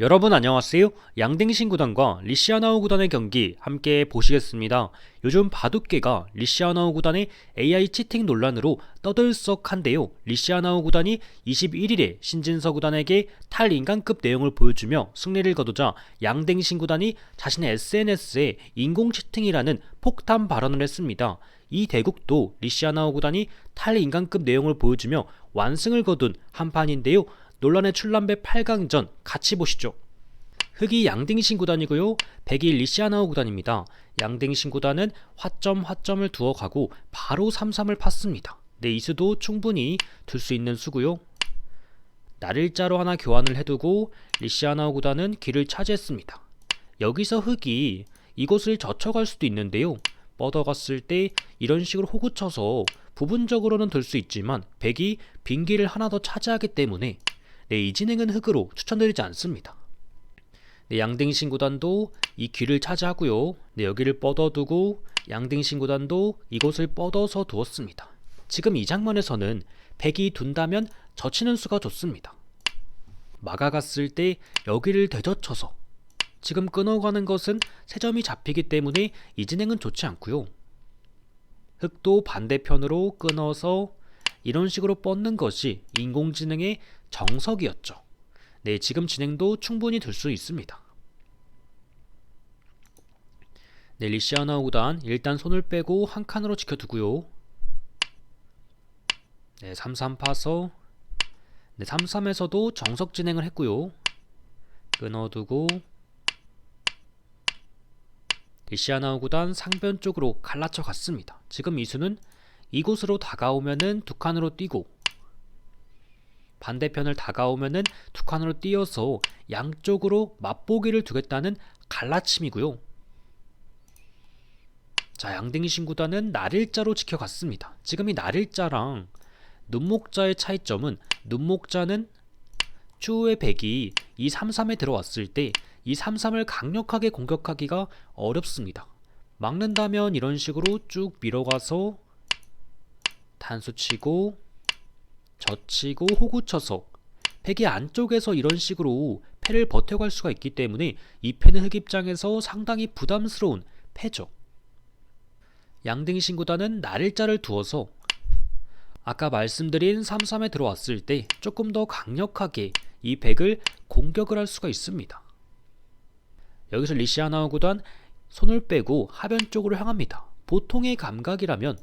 여러분 안녕하세요. 양댕신 구단과 리시아나우 구단의 경기 함께 보시겠습니다. 요즘 바둑계가 리시아나우 구단의 AI 치팅 논란으로 떠들썩한데요. 리시아나우 구단이 21일에 신진서 구단에게 탈인간급 내용을 보여주며 승리를 거두자 양댕신 구단이 자신의 SNS에 인공 치팅이라는 폭탄 발언을 했습니다. 이 대국도 리시아나우 구단이 탈인간급 내용을 보여주며 완승을 거둔 한 판인데요. 논란의 출람배 8강전 같이 보시죠. 흑이 양딩신 구단이고요. 백이 리시아나우 구단입니다. 양딩신 구단은 화점 화점을 두어 가고 바로 3-3을 팠습니다. 네, 이 수도 충분히 둘 수 있는 수고요. 날일자로 하나 교환을 해두고 리시아나우 구단은 길을 차지했습니다. 여기서 흑이 이곳을 젖혀갈 수도 있는데요. 뻗어갔을 때 이런 식으로 호구 쳐서 부분적으로는 들 수 있지만 백이 빈 길을 하나 더 차지하기 때문에 네, 이 진행은 흑으로 추천드리지 않습니다. 네, 양등신 구단도 이 길을 차지하고요. 네, 여기를 뻗어두고 양등신 구단도 이곳을 뻗어서 두었습니다. 지금 이 장면에서는 백이 둔다면 젖히는 수가 좋습니다. 막아갔을 때 여기를 되젖혀서 지금 끊어가는 것은 세 점이 잡히기 때문에 이 진행은 좋지 않고요. 흑도 반대편으로 끊어서 이런 식으로 뻗는 것이 인공지능의 정석이었죠. 네, 지금 진행도 충분히 될수 있습니다. 네, 리시아나 구단 일단 손을 빼고 한 칸으로 지켜두고요. 네, 3-3 파서 네, 3-3에서도 정석 진행을 했고요. 끊어두고 리시아나 구단 상변 쪽으로 갈라쳐 갔습니다. 지금 이수는 이곳으로 다가오면은 두 칸으로 뛰고 반대편을 다가오면은 두 칸으로 뛰어서 양쪽으로 맛보기를 두겠다는 갈라침이고요. 자, 양등이 신구단은 날일자로 지켜갔습니다. 지금 이 날일자랑 눈목자의 차이점은 눈목자는 추후의 백이 이 3-3에 들어왔을 때이 3-3을 강력하게 공격하기가 어렵습니다. 막는다면 이런 식으로 쭉 밀어가서 단수 치고 젖히고 호구 쳐서 팩의 안쪽에서 이런 식으로 패를 버텨갈 수가 있기 때문에 이 패는 흑 입장에서 상당히 부담스러운 패죠. 양등 신구단은 날일자를 두어서 아까 말씀드린 3-3에 들어왔을 때 조금 더 강력하게 이 백을 공격을 할 수가 있습니다. 여기서 리시아나우 구단 손을 빼고 하변 쪽으로 향합니다. 보통의 감각이라면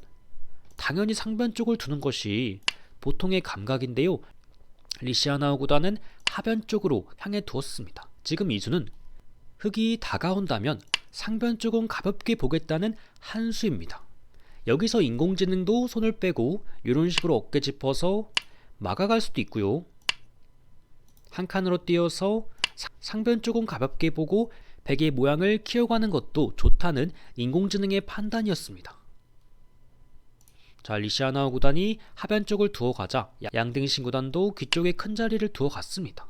당연히 상변 쪽을 두는 것이 보통의 감각인데요. 리시아나우 구단은 하변 쪽으로 향해 두었습니다. 지금 이수는 흑이 다가온다면 상변 쪽은 가볍게 보겠다는 한 수입니다. 여기서 인공지능도 손을 빼고 이런 식으로 어깨 짚어서 막아갈 수도 있고요. 한 칸으로 뛰어서 상변 쪽은 가볍게 보고 백의 모양을 키워가는 것도 좋다는 인공지능의 판단이었습니다. 자, 리시아나 구단이 하변 쪽을 두어 가자 양등신 구단도 귀쪽에 큰 자리를 두어 갔습니다.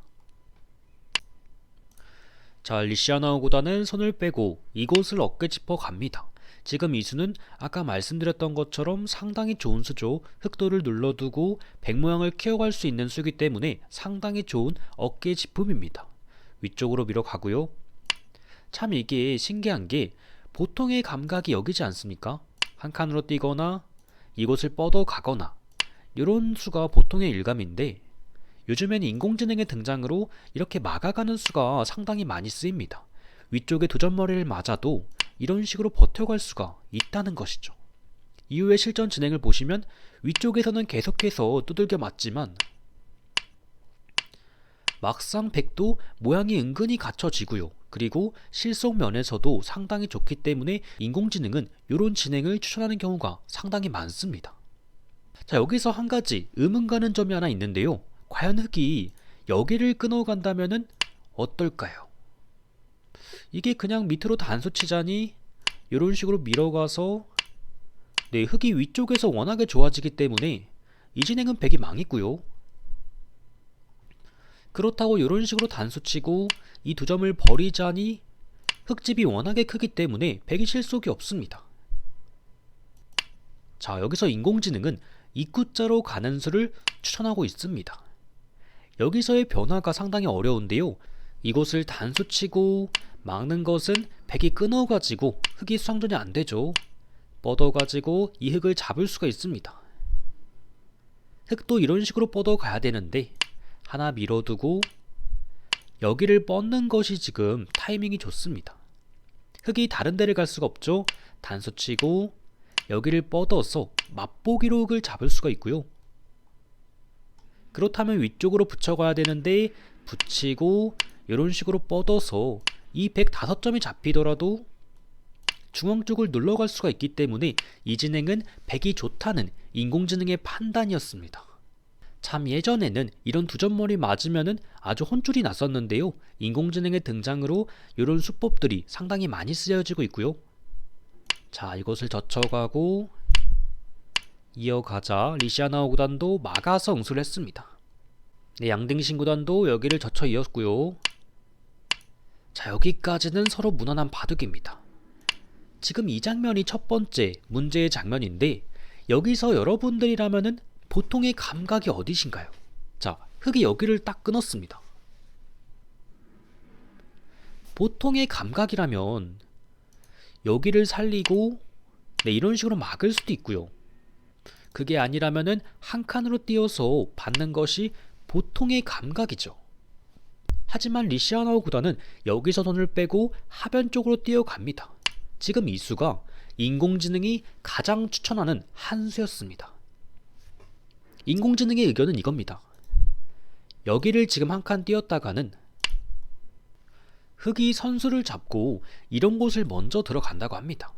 자, 리시아나 구단은 손을 빼고 이곳을 어깨 짚어 갑니다. 지금 이 수는 아까 말씀드렸던 것처럼 상당히 좋은 수죠. 흑도를 눌러두고 백 모양을 키워갈 수 있는 수기 때문에 상당히 좋은 어깨 짚음입니다. 위쪽으로 밀어가고요. 참 이게 신기한 게 보통의 감각이 여기지 않습니까? 한 칸으로 뛰거나 이곳을 뻗어 가거나 이런 수가 보통의 일감인데 요즘엔 인공지능의 등장으로 이렇게 막아가는 수가 상당히 많이 쓰입니다. 위쪽에 도전머리를 맞아도 이런 식으로 버텨갈 수가 있다는 것이죠. 이후에 실전 진행을 보시면 위쪽에서는 계속해서 두들겨 맞지만 막상 백도 모양이 은근히 갖춰지고요. 그리고 실속 면에서도 상당히 좋기 때문에 인공지능은 이런 진행을 추천하는 경우가 상당히 많습니다. 자, 여기서 한 가지 의문 가는 점이 하나 있는데요. 과연 흑이 여기를 끊어간다면 어떨까요? 이게 그냥 밑으로 단수 치자니 이런 식으로 밀어가서 네, 흑이 위쪽에서 워낙에 좋아지기 때문에 이 진행은 백이 망했고요. 그렇다고 이런 식으로 단수치고 이 두 점을 버리자니 흑집이 워낙에 크기 때문에 백이 실속이 없습니다. 자 여기서 인공지능은 입구자로 가는 수를 추천하고 있습니다. 여기서의 변화가 상당히 어려운데요. 이곳을 단수치고 막는 것은 백이 끊어가지고 흙이 수상전이 안 되죠. 뻗어가지고 이 흙을 잡을 수가 있습니다. 흙도 이런 식으로 뻗어가야 되는데 하나 밀어두고 여기를 뻗는 것이 지금 타이밍이 좋습니다. 흙이 다른 데를 갈 수가 없죠. 단수 치고 여기를 뻗어서 맛보기로 흙을 잡을 수가 있고요. 그렇다면 위쪽으로 붙여가야 되는데 붙이고 이런 식으로 뻗어서 이 105점이 잡히더라도 중앙 쪽을 눌러갈 수가 있기 때문에 이 진행은 100이 좋다는 인공지능의 판단이었습니다. 참 예전에는 이런 두 점머리 맞으면은 아주 혼쭐이 났었는데요. 인공지능의 등장으로 이런 수법들이 상당히 많이 쓰여지고 있고요. 자, 이것을 젖혀가고 이어가자 리시아나오 구단도 막아서 응수를 했습니다. 네, 양등신 구단도 여기를 젖혀 이었고요. 자, 여기까지는 서로 무난한 바둑입니다. 지금 이 장면이 첫 번째 문제의 장면인데 여기서 여러분들이라면은 보통의 감각이 어디신가요? 자, 흙이 여기를 딱 끊었습니다. 보통의 감각이라면 여기를 살리고 네, 이런 식으로 막을 수도 있고요. 그게 아니라면은 한 칸으로 띄어서 받는 것이 보통의 감각이죠. 하지만 리시아나오 구단은 여기서 손을 빼고 하변 쪽으로 뛰어갑니다. 지금 이 수가 인공지능이 가장 추천하는 한 수였습니다. 인공지능의 의견은 이겁니다. 여기를 지금 한 칸 띄었다가는 흙이 선수를 잡고 이런 곳을 먼저 들어간다고 합니다.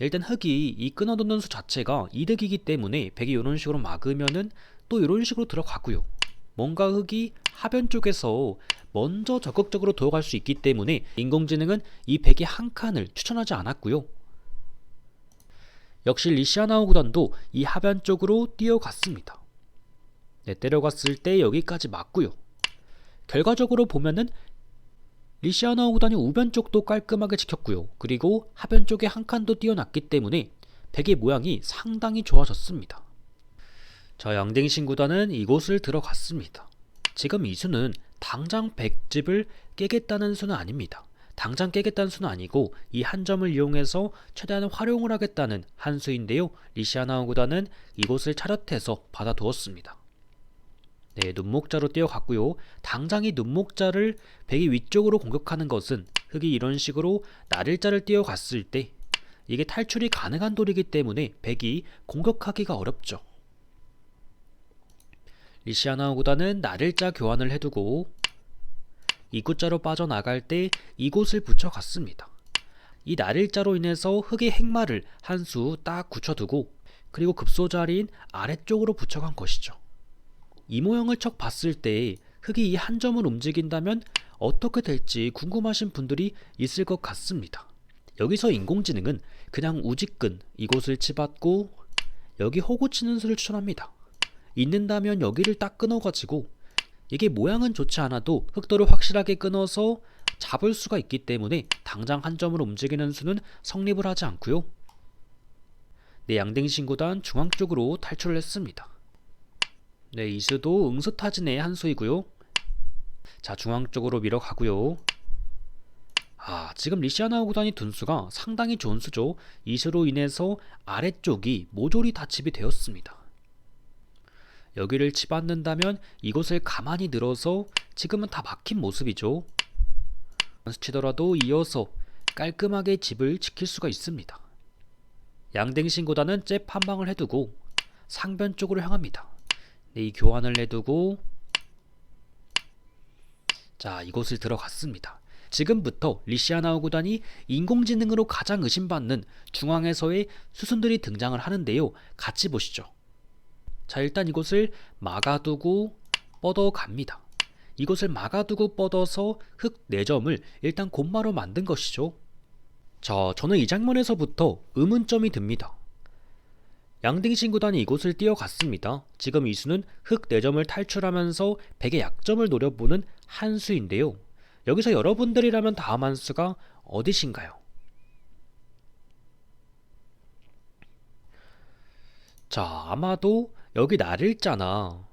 일단 흙이 이 끊어놓는 수 자체가 이득이기 때문에 백이 이런 식으로 막으면은 또 이런 식으로 들어가고요. 뭔가 흙이 하변 쪽에서 먼저 적극적으로 도어갈 수 있기 때문에 인공지능은 이 백의 한 칸을 추천하지 않았고요. 역시 리시아나오 구단도 이 하변 쪽으로 뛰어갔습니다. 네, 때려갔을 때 여기까지 맞고요. 결과적으로 보면은 리시아나오 구단이 우변 쪽도 깔끔하게 지켰고요. 그리고 하변 쪽에 한 칸도 띄어놨기 때문에 백의 모양이 상당히 좋아졌습니다. 자, 양댕신 구단은 이곳을 들어갔습니다. 지금 이 수는 당장 100집을 깨겠다는 수는 아닙니다. 당장 깨겠다는 수는 아니고 이 한 점을 이용해서 최대한 활용을 하겠다는 한 수인데요. 리시아나우 구단은 이곳을 차렷해서 받아두었습니다. 네, 눈목자로 뛰어갔고요. 당장 이 눈목자를 백이 위쪽으로 공격하는 것은 흙이 이런 식으로 나를자를 뛰어갔을 때 이게 탈출이 가능한 돌이기 때문에 백이 공격하기가 어렵죠. 리시아나우 구단은 나를자 교환을 해두고 이구자로 빠져나갈 때 이곳을 붙여갔습니다. 이 나를자로 인해서 흙의 핵마를 한수 딱 굳혀두고 그리고 급소 자리인 아래쪽으로 붙여간 것이죠. 이 모형을 척 봤을 때 흙이 이 한 점을 움직인다면 어떻게 될지 궁금하신 분들이 있을 것 같습니다. 여기서 인공지능은 그냥 우직근 이곳을 치받고 여기 호구 치는 수를 추천합니다. 있는다면 여기를 딱 끊어가지고 이게 모양은 좋지 않아도 흑도를 확실하게 끊어서 잡을 수가 있기 때문에 당장 한 점으로 움직이는 수는 성립을 하지 않고요. 네, 양댕신 구단 중앙 쪽으로 탈출을 했습니다. 네, 이 수도 응수타진의 한 수이고요. 자, 중앙 쪽으로 밀어가고요. 아, 지금 리시아나 구단이 둔 수가 상당히 좋은 수죠. 이 수로 인해서 아래쪽이 모조리 다칩이 되었습니다. 여기를 치받는다면 이곳을 가만히 늘어서 지금은 다 막힌 모습이죠. 스치더라도 이어서 깔끔하게 집을 지킬 수가 있습니다. 양댕신보다는 잽 한 방을 해두고 상변 쪽으로 향합니다. 네, 이 교환을 해두고 자 이곳을 들어갔습니다. 지금부터 리시아나우 구단이 인공지능으로 가장 의심받는 중앙에서의 수순들이 등장을 하는데요. 같이 보시죠. 자, 일단 이곳을 막아두고 뻗어갑니다. 이곳을 막아두고 뻗어서 흙 4점을 일단 곰마로 만든 것이죠. 자, 저는 이 장면에서부터 의문점이 듭니다. 양등신 구단이 이곳을 뛰어갔습니다. 지금 이 수는 흙 4점을 탈출하면서 100의 약점을 노려보는 한 수인데요. 여기서 여러분들이라면 다음 한 수가 어디신가요? 자, 아마도 여기 나를잖아.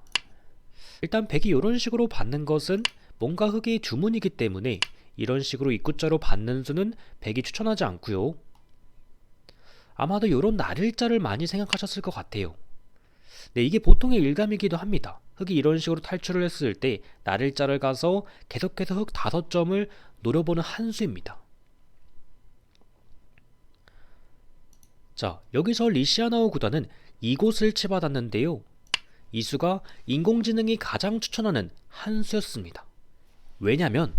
일단 백이 이런 식으로 받는 것은 뭔가 흑의 주문이기 때문에 이런 식으로 입구자로 받는 수는 백이 추천하지 않고요. 아마도 이런 날일자를 많이 생각하셨을 것 같아요. 네, 이게 보통의 일감이기도 합니다. 흑이 이런 식으로 탈출을 했을 때 날일자를 가서 계속해서 흑 다섯 점을 노려보는 한 수입니다. 자, 여기서 리시아나우 구단은 이곳을 치받았는데요. 이 수가 인공지능이 가장 추천하는 한 수였습니다. 왜냐면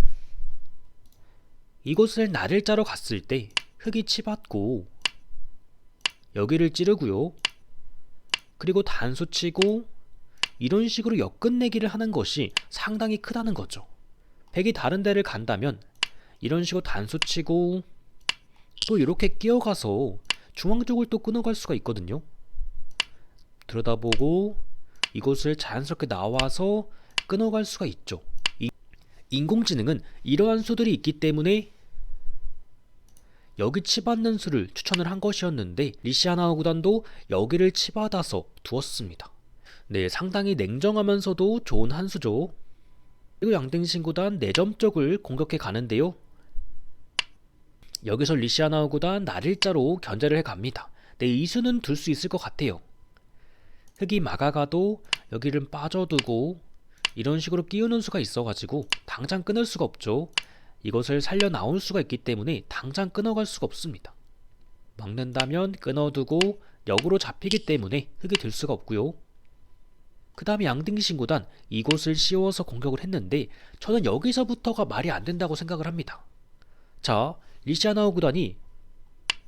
이곳을 날일자로 갔을 때 흑이 치받고 여기를 찌르고요. 그리고 단수 치고 이런 식으로 역끝내기를 하는 것이 상당히 크다는 거죠. 백이 다른 데를 간다면 이런 식으로 단수 치고 또 이렇게 끼어가서 중앙 쪽을 또 끊어갈 수가 있거든요. 들여다보고 이곳을 자연스럽게 나와서 끊어갈 수가 있죠. 이- 인공지능은 이러한 수들이 있기 때문에 여기 치받는 수를 추천을 한 것이었는데 리시아나우 구단도 여기를 치받아서 두었습니다. 네, 상당히 냉정하면서도 좋은 한 수죠. 그리고 양등신 구단 4점 쪽을 공격해 가는데요. 여기서 리시아나우 구단 날일자로 견제를 해 갑니다. 네, 이 수는 둘 수 있을 것 같아요. 흑이 막아가도 여기를 빠져두고 이런 식으로 끼우는 수가 있어가지고 당장 끊을 수가 없죠. 이것을 살려 나올 수가 있기 때문에 당장 끊어갈 수가 없습니다. 막는다면 끊어두고 역으로 잡히기 때문에 흑이 될 수가 없고요. 그 다음에 양등신 구단 이곳을 씌워서 공격을 했는데 저는 여기서부터가 말이 안 된다고 생각을 합니다. 자, 리시아나우 구단이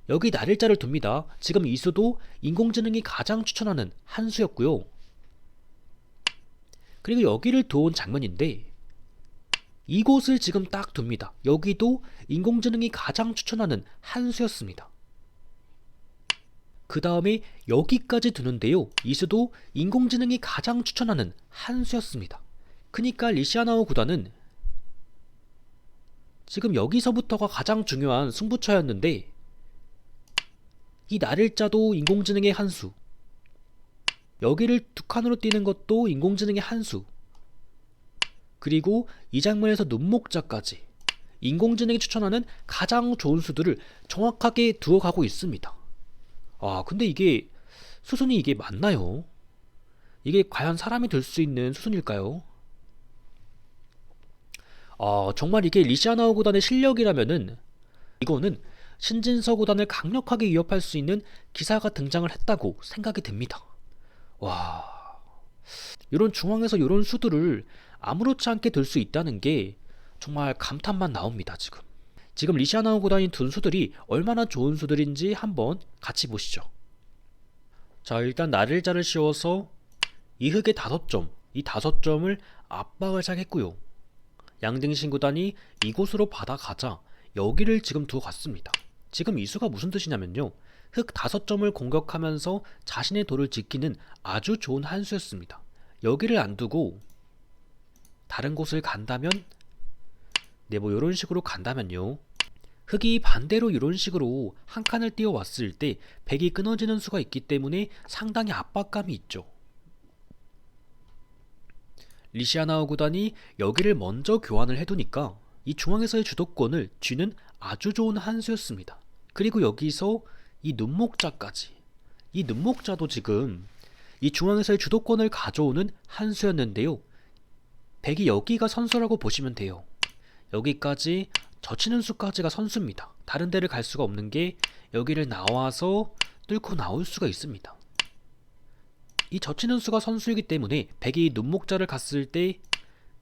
여기 날일자를 둡니다. 지금 이 수도 인공지능이 가장 추천하는 한 수였고요. 그리고 여기를 두은 장면인데 이곳을 지금 딱 둡니다. 여기도 인공지능이 가장 추천하는 한 수였습니다. 그 다음에 여기까지 두는데요. 이 수도 인공지능이 가장 추천하는 한 수였습니다. 그니까 리시아나우 구단은 지금 여기서부터가 가장 중요한 승부처였는데 이 날일자도 인공지능의 한 수. 여기를 두 칸으로 띄는 것도 인공지능의 한 수. 그리고 이 장면에서 눈목자까지 인공지능이 추천하는 가장 좋은 수들을 정확하게 두어가고 있습니다. 아, 근데 이게 수순이 이게 맞나요? 이게 과연 사람이 될 수 있는 수순일까요? 아, 정말 이게 리시아나우 구단의 실력이라면은 이거는 신진서 구단을 강력하게 위협할 수 있는 기사가 등장을 했다고 생각이 듭니다. 와, 이런 중앙에서 이런 수들을 아무렇지 않게 들 수 있다는 게 정말 감탄만 나옵니다, 지금. 지금 리시아나우 구단이 둔 수들이 얼마나 좋은 수들인지 한번 같이 보시죠. 자, 일단 나를자를 씌워서 이 흑의 다섯 점, 이 다섯 점을 압박을 시작했고요. 양등신 구단이 이곳으로 받아가자 여기를 지금 두어 갔습니다. 지금 이 수가 무슨 뜻이냐면요. 흑 다섯 점을 공격하면서 자신의 돌을 지키는 아주 좋은 한 수였습니다. 여기를 안 두고 다른 곳을 간다면 네, 뭐 이런 식으로 간다면요. 흑이 반대로 이런 식으로 한 칸을 띄워 왔을 때 백이 끊어지는 수가 있기 때문에 상당히 압박감이 있죠. 리시아나우 구단이 여기를 먼저 교환을 해두니까 이 중앙에서의 주도권을 쥐는 아주 좋은 한 수였습니다. 그리고 여기서 이 눈목자까지 이 눈목자도 지금 이 중앙에서의 주도권을 가져오는 한 수였는데요. 백이 여기가 선수라고 보시면 돼요. 여기까지 젖히는 수까지가 선수입니다. 다른 데를 갈 수가 없는 게 여기를 나와서 뚫고 나올 수가 있습니다. 이 젖히는 수가 선수이기 때문에 백이 눈목자를 갔을 때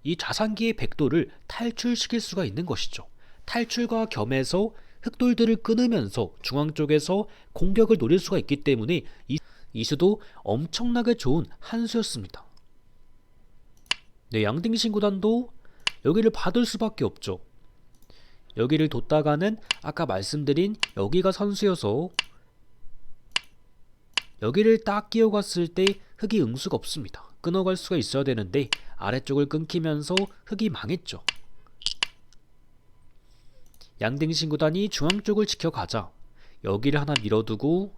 이 자산기의 백도를 탈출시킬 수가 있는 것이죠. 탈출과 겸해서 흑돌들을 끊으면서 중앙 쪽에서 공격을 노릴 수가 있기 때문에 이, 이 수도 엄청나게 좋은 한 수였습니다. 네, 양등신 구단도 여기를 받을 수밖에 없죠. 여기를 뒀다가는 아까 말씀드린 여기가 선수여서 여기를 딱 끼워 갔을 때 흑이 응수가 없습니다. 끊어갈 수가 있어야 되는데 아래쪽을 끊기면서 흑이 망했죠. 양등신 구단이 중앙 쪽을 지켜가자 여기를 하나 밀어두고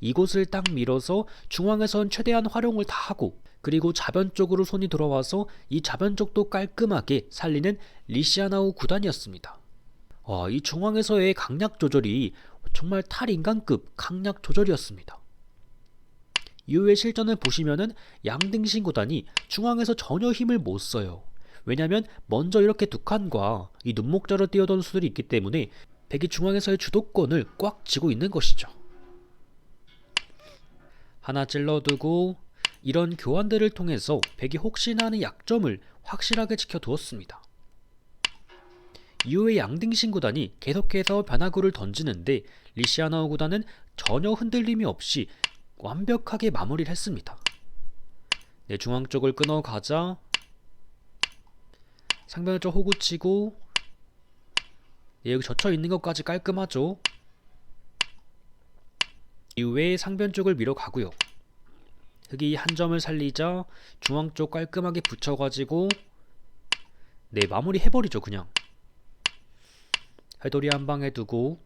이곳을 딱 밀어서 중앙에선 최대한 활용을 다 하고 그리고 좌변 쪽으로 손이 돌아와서 이 좌변 쪽도 깔끔하게 살리는 리시아나우 구단이었습니다. 와, 이 중앙에서의 강약 조절이 정말 탈인간급 강약 조절이었습니다. 이후의 실전을 보시면은 양등신 구단이 중앙에서 전혀 힘을 못 써요. 왜냐면 먼저 이렇게 두 칸과 이 눈목자로 뛰어던 수들이 있기 때문에 백이 중앙에서의 주도권을 꽉 쥐고 있는 것이죠. 하나 찔러두고 이런 교환들을 통해서 백이 혹시나 하는 약점을 확실하게 지켜두었습니다. 이후에 양등신 구단이 계속해서 변화구를 던지는데 리시아나우 구단은 전혀 흔들림이 없이 완벽하게 마무리를 했습니다. 네, 중앙 쪽을 끊어가자 상변을 좀 호구 치고 네, 여기 젖혀 있는 것까지 깔끔하죠. 이후에 상변 쪽을 밀어가고요. 흑이 한 점을 살리자 중앙 쪽 깔끔하게 붙여가지고 네 마무리 해버리죠 그냥. 해돌이 한 방에 두고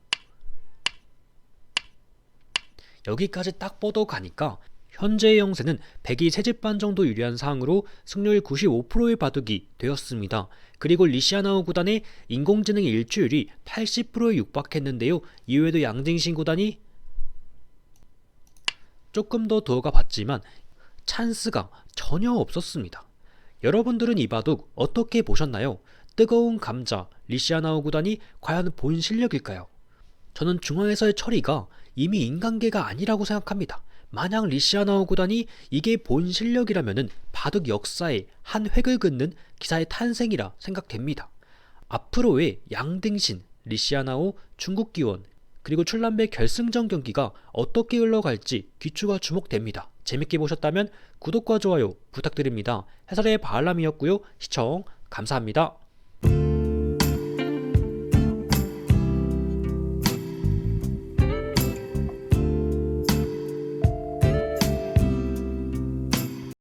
여기까지 딱 뻗어 가니까 현재의 형세는 100이 세집반 정도 유리한 상황으로 승률 95%의 바둑이 되었습니다. 그리고 리시아나우 구단의 인공지능 일주율이 80%에 육박했는데요. 이외에도 양등신 구단이 조금 더 두어가 봤지만 찬스가 전혀 없었습니다. 여러분들은 이 바둑 어떻게 보셨나요? 뜨거운 감자 리시아나우 구단이 과연 본 실력일까요? 저는 중앙에서의 처리가 이미 인간계가 아니라고 생각합니다. 만약 리시아나우 구단이 이게 본 실력이라면은 바둑 역사의 한 획을 긋는 기사의 탄생이라 생각됩니다. 앞으로의 양등신, 리시아나우, 중국 기원, 그리고 출란배 결승전 경기가 어떻게 흘러갈지 귀추가 주목됩니다. 재밌게 보셨다면 구독과 좋아요 부탁드립니다. 해설의 바알람이었고요. 시청 감사합니다.